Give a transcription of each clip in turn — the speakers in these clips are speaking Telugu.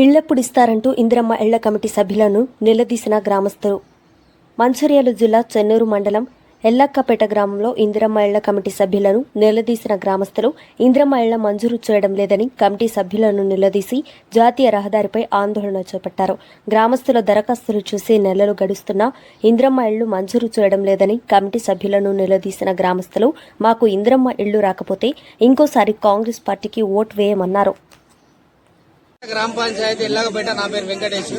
ఇళ్ళప్పుడిస్తారంటూ ఇందిరమ్మ ఇళ్ళ కమిటీ సభ్యులను నిలదీసిన గ్రామస్తులు మంచిర్యాల జిల్లా చెన్నూరు మండలం ఎల్లక్కపేట గ్రామంలో ఇందిరమ్మ ఇళ్ళ కమిటీ సభ్యులను నిలదీసిన గ్రామస్తులు ఇందిరమ్మ ఇళ్ళ మంజూరు చేయడం లేదని కమిటీ సభ్యులను నిలదీసి జాతీయ రహదారిపై ఆందోళన చేపట్టారు. గ్రామస్తుల దరఖాస్తులు చూసి నెలలు గడుస్తున్నా ఇందిరమ్మ ఇళ్ళు మంజూరు చేయడం లేదని కమిటీ సభ్యులను నిలదీసిన గ్రామస్తులు మాకు ఇందిరమ్మ ఇళ్ళు రాకపోతే ఇంకోసారి కాంగ్రెస్ పార్టీకి ఓటు వేయమన్నారు. గ్రామ పంచాయతీ ఎల్లగపేట నా పేరు వెంకటేష్.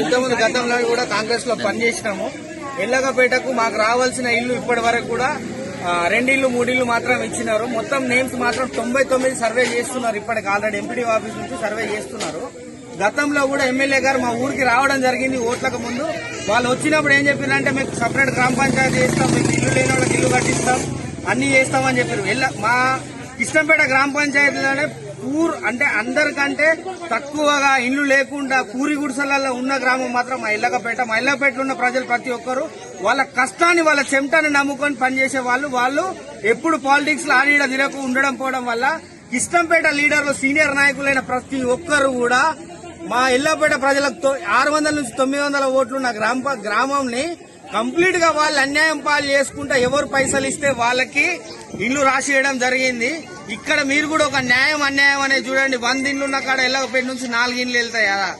ఇంతకుముందు గతంలో కూడా కాంగ్రెస్లో పనిచేసినాము. ఎల్లగపేటకు మాకు రావాల్సిన ఇల్లు ఇప్పటి వరకు కూడా రెండిల్లు మూడిల్లు మాత్రం ఇచ్చినారు. మొత్తం నేమ్స్ మాత్రం తొంభై తొమ్మిది సర్వే చేస్తున్నారు. ఇప్పటికి already M P D office నుంచి సర్వే చేస్తున్నారు. గతంలో కూడా ఎమ్మెల్యే గారు మా ఊరికి రావడం జరిగింది ఓట్లకు ముందు. వాళ్ళు వచ్చినప్పుడు ఏం చెప్పారంటే మీకు సపరేట్ గ్రామ పంచాయతీ చేస్తాం మీకు ఇల్లు లేని వాళ్ళకి ఇల్లు కట్టిస్తాం అన్ని చేస్తామని చెప్పారు. ఎల్ల మా ఇష్టంపేట గ్రామ పంచాయతీలోనే పూర్ అంటే అందరికంటే తక్కువగా ఇండ్లు లేకుండా పూరి గుడిసెలలో ఉన్న గ్రామం మాత్రం మా ఇల్లకపేట మా ఉన్న ప్రజలు ప్రతి ఒక్కరు వాళ్ళ కష్టాన్ని వాళ్ళ చెమటాన్ని నమ్ముకొని పనిచేసే వాళ్ళు. వాళ్ళు ఎప్పుడు పాలిటిక్స్లో ఆడిడ తిరగకు ఉండడం పోవడం వల్ల ఇష్టంపేట లీడర్లు సీనియర్ నాయకులైన ప్రతి ఒక్కరు కూడా మా ఇల్లపేట ప్రజలకు ఆరు వందల నుంచి తొమ్మిది వందల ఓట్లు నా గ్రామ గ్రామంని కంప్లీట్గా వాళ్ళు అన్యాయం పాలు చేసుకుంటా ఎవరు పైసలు ఇస్తే వాళ్ళకి ఇల్లు రాసియడం జరిగింది. ఇక్కడ మీరు కూడా ఒక న్యాయం అన్యాయం అనేది చూడండి. వంద ఇండ్లు ఉన్న కాడ ఎల్లగపేట నుంచి నాలుగు ఇండ్లు వెళ్తాయి? కదా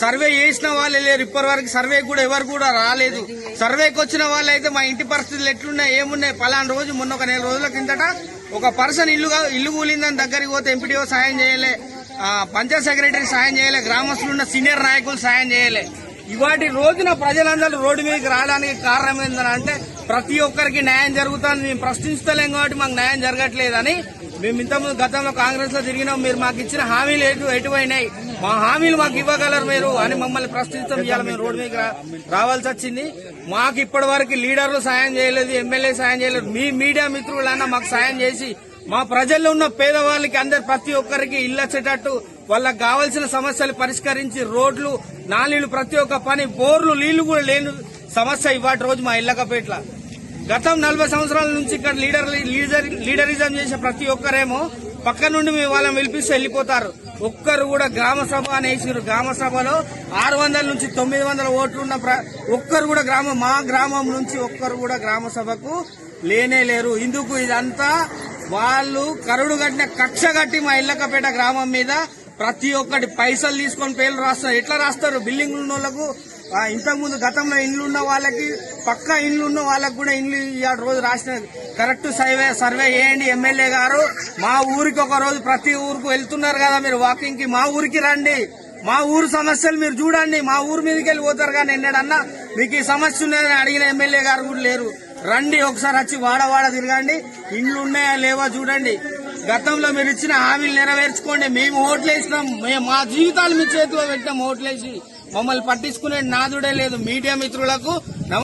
సర్వే చేసిన వాళ్ళే లేరు. ఇప్పటి వరకు సర్వే కూడా ఎవరు కూడా రాలేదు. సర్వేకి వచ్చిన వాళ్ళు అయితే మా ఇంటి పరిస్థితులు ఎట్లున్నాయి ఏమున్నాయి? పలానా రోజు మొన్న ఒక నెల రోజుల కిందట ఒక పర్సన్ ఇల్లు ఇల్లు కూలిందని దగ్గరికి పోతే ఎంపీడీఓ సాయం చేయలే. ఆ, పంచాయత్ సెక్రటరీ సాయం చేయలే. గ్రామస్తులు ఉన్న సీనియర్ నాయకులు సాయం చేయలే. ఇవాటి రోజున ప్రజలందరూ రోడ్డు మీదకి రావడానికి కారణం ఏంటంటే ప్రతి ఒక్కరికి న్యాయం జరుగుతుంది. మేము ప్రశ్నిస్తలేం కాబట్టి మాకు న్యాయం జరగట్లేదని మేము ఇంతకుముందు గతంలో కాంగ్రెస్లో తిరిగినాం. మీరు మాకు ఇచ్చిన హామీలు ఎటు ఎటువైనాయి మా హామీలు మాకు ఇవ్వగలరు మీరు అని మమ్మల్ని ప్రశ్నిస్తాం. ఇవాళ మేము రోడ్డు మీద రావాల్సి వచ్చింది. మాకు ఇప్పటి వరకు లీడర్లు సాయం చేయలేదు ఎమ్మెల్యే సాయం చేయలేదు. మీ మీడియా మిత్రులన్నా మాకు సాయం చేసి మా ప్రజల్లో ఉన్న పేదవాళ్ళకి అందరు ప్రతి ఒక్కరికి ఇల్లు వచ్చేటట్టు వాళ్ళకి కావాల్సిన సమస్యలు పరిష్కరించి రోడ్లు నాలీలు ప్రతి ఒక్క పని బోర్లు నీళ్ళు కూడా లేని సమస్య ఇవాటి రోజు మా ఇళ్ళకపేట్ల. గతం నలభై సంవత్సరాల నుంచి ఇక్కడ లీడర్ లీడరిజం చేసే ప్రతి ఒక్కరేమో పక్క నుండి మీ వాళ్ళని పిలిపిస్తే వెళ్ళిపోతారు. ఒక్కరు కూడా గ్రామ సభ అనేసిరు గ్రామ సభలో ఆరు వందల నుంచి తొమ్మిది వందల ఓట్లు ఉన్న ప్ర- ఒక్కరు కూడా గ్రామం మా గ్రామం నుంచి ఒక్కరు కూడా గ్రామ సభకు లేనే లేరు. ఇందుకు ఇదంతా వాళ్ళు కరుడు కట్టిన కక్ష కట్టి మా ఇల్లకపేట గ్రామం మీద ప్రతి ఒక్కటి పైసలు తీసుకొని పేర్లు రాస్తారు. ఎట్లా రాస్తారు? బిల్డింగ్ ఉన్న వాళ్ళకు ఇంతకుముందు గతంలో ఇండ్లు ఉన్న వాళ్ళకి పక్క ఇండ్లు ఉన్న వాళ్ళకి కూడా ఇండ్లు ఇవాళ రోజు రాసిన. కరెక్ట్ సర్వే సర్వే చేయండి ఎమ్మెల్యే గారు. మా ఊరికి ఒక రోజు ప్రతి ఊరికి వెళ్తున్నారు కదా మీరు వాకింగ్కి. మా ఊరికి రండి. మా ఊరు సమస్యలు మీరు చూడండి. మా ఊరు మీదకి వెళ్ళి పోతారు కానీ ఎన్నడన్నా మీకు ఈ సమస్య ఉన్నదని అడిగిన ఎమ్మెల్యే గారు కూడా లేరు. రండి ఒకసారి వచ్చి వాడవాడ తిరగండి. ఇండ్లు ఉన్నాయా లేవా చూడండి. గతంలో మీరు ఇచ్చిన హామీలు నెరవేర్చుకోండి. మేము ఓట్లేసినాం. మేము మా జీవితాలు మీ చేతిలో పెట్టాం ఓట్లేసి. మమ్మల్ని పట్టించుకునే నాదుడే లేదు. మీడియా మిత్రులకు